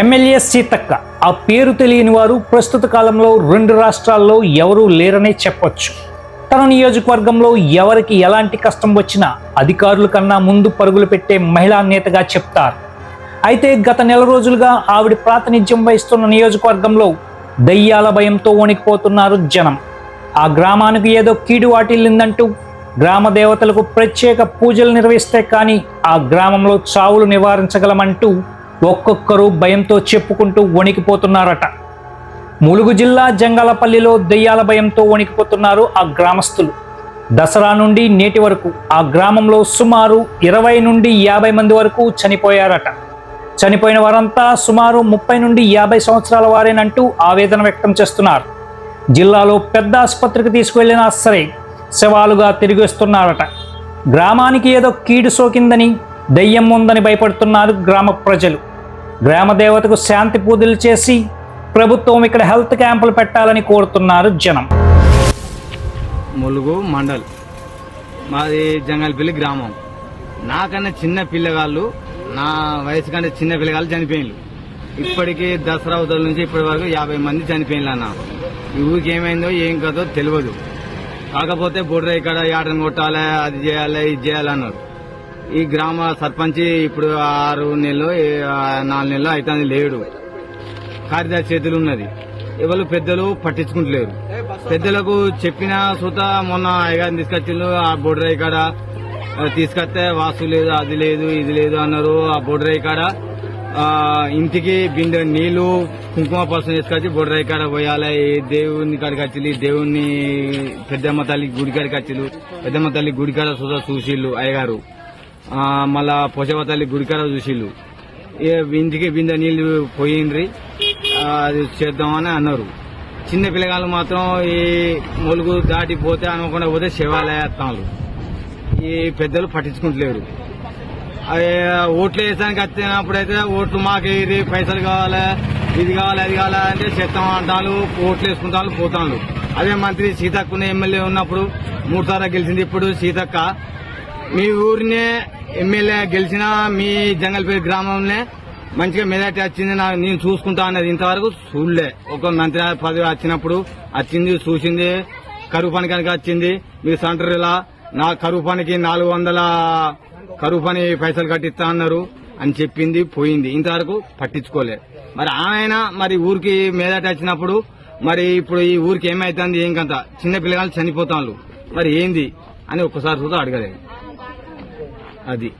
MLA Seethakka. ఆ పేరు తెలియని వారు ప్రస్తుత కాలంలో రెండు రాష్ట్రాల్లో ఎవరూ లేరనే చెప్పొచ్చు. తన నియోజకవర్గంలో ఎవరికి ఎలాంటి కష్టం వచ్చినా అధికారుల కన్నా ముందు పరుగులు పెట్టే మహిళా నేతగా చెప్తారు. అయితే గత నెల రోజులుగా ఆవిడ ప్రాతినిధ్యం వహిస్తున్న నియోజకవర్గంలో దయ్యాల భయంతో వణికిపోతున్నారు జనం. ఆ గ్రామానికి ఏదో కీడు వాటిల్లిందంటూ గ్రామ దేవతలకు ప్రత్యేక పూజలు నిర్వహిస్తే కానీ ఆ గ్రామంలో చావులు నివారించగలమంటూ ఒక్కొక్కరు భయంతో చెప్పుకుంటూ వణికిపోతున్నారట. ములుగు జిల్లా జంగాలపల్లిలో దెయ్యాల భయంతో వణికిపోతున్నారు ఆ గ్రామస్తులు. దసరా నుండి నేటి వరకు ఆ గ్రామంలో సుమారు ఇరవై నుండి యాభై మంది వరకు చనిపోయారట. చనిపోయిన వారంతా సుమారు ముప్పై నుండి యాభై సంవత్సరాల వారేనంటూ ఆవేదన వ్యక్తం చేస్తున్నారు. జిల్లాలో పెద్ద ఆసుపత్రికి తీసుకువెళ్ళినా సరే శవాలుగా తిరిగి వస్తున్నారట. గ్రామానికి ఏదో కీడు సోకిందని దయ్యం ఉందని భయపడుతున్నారు గ్రామ ప్రజలు. గ్రామ దేవతకు శాంతి పూజలు చేసి ప్రభుత్వం ఇక్కడ హెల్త్ క్యాంపులు పెట్టాలని కోరుతున్నారు జనం. ములుగు మండల్. మాది జంగల్పల్లి గ్రామం. నాకన్నా చిన్న పిల్లగాళ్ళు నా వయసు కంటే చిన్న పిల్లగాళ్ళు చనిపోయిన్లు. ఇప్పటికీ దసరా అవతల నుంచి ఇప్పటి వరకు యాభై మంది చనిపోయిన్లు అన్న. ఈ ఊరికి ఏమైందో ఏం కదో తెలియదు కాకపోతే బుర్ర ఇక్కడ యాటను కొట్టాలి అది చేయాలి ఇది చేయాలన్నారు ఈ గ్రామ సర్పంచ్ ఇప్పుడు ఆరు నెలలు నాలుగు నెలలు అవుతుంది లేడు. కార్యదర్శి చేతులు ఉన్నది. ఎవరు పెద్దలు పట్టించుకుంటలేరు. పెద్దలకు చెప్పిన సూత మొన్న అయ్యగారిని తీసుకొచ్చిండ్రు ఆ బొడ్రాయి కాడ తీసుకొస్తే వాసు లేదు అది లేదు ఇది లేదు అన్నారు. ఆ బొడ్రాయి కాడ ఇంటికి బిందె నీళ్ళు కుంకుమ పసుపు తీసుకొచ్చి బొడ్రాయి కాడ పోయాలి. ఈ దేవుని కాడికి వచ్చింది దేవుని పెద్దమ్మ తల్లి గుడి కాడికి వచ్చిండు పెద్దమ్మ తల్లి గుడి కాడ సుధా చూసిళ్ళు అయ్యగారు. మళ్ళా పొసవ తల్లి గుడి కాడ చూసిళ్ళు ఇంటికి బిందె నీళ్ళు పోయిండ్రి. అది చేద్దామని అన్నారు. చిన్న పిల్లగాళ్ళు మాత్రం ఈ మొలుగు దాటిపోతే అనుకుండా పోతే శివాలయాత్నాలు ఈ పెద్దలు పట్టించుకుంటలేరు. అవి ఓట్లు వేసానికి వచ్చినప్పుడైతే ఓట్లు మాకు ఇది పైసలు కావాలి ఇది కావాలి అది కావాలి అంటే చేస్తాం అంటారు ఓట్లు వేసుకుంటారు పోతాను అదే మంత్రి సీతక్కున్న ఎమ్మెల్యే ఉన్నప్పుడు మూడు సార్లు గెలిచింది ఇప్పుడు సీతక్క. మీ ఊరినే ఎమ్మెల్యే గెలిచిన మీ జంగల్పేట గ్రామంలో మంచిగా మెజార్టీ వచ్చింది నేను చూసుకుంటా అన్నది ఇంతవరకు చూడలే. ఒక మంత్రి పదవి వచ్చినప్పుడు వచ్చింది చూసింది కరువు పని కనుక వచ్చింది. మీరు సెంటర్ ఇలా నా కరువు పనికి నాలుగు వందల కరువు పని పైసలు కట్టిస్తా అన్నారు అని చెప్పింది పోయింది. ఇంతవరకు పట్టించుకోలే. మరి ఆయన మరి ఊరికి మెజార్టీ వచ్చినప్పుడు మరి ఇప్పుడు ఈ ఊరికి ఏమైతుంది ఏం కంత చిన్న పిల్లగాళ్ళు చనిపోతాను మరి ఏంది? అని ఒక్కసారి చూద్దాం అడగలేదు. అది.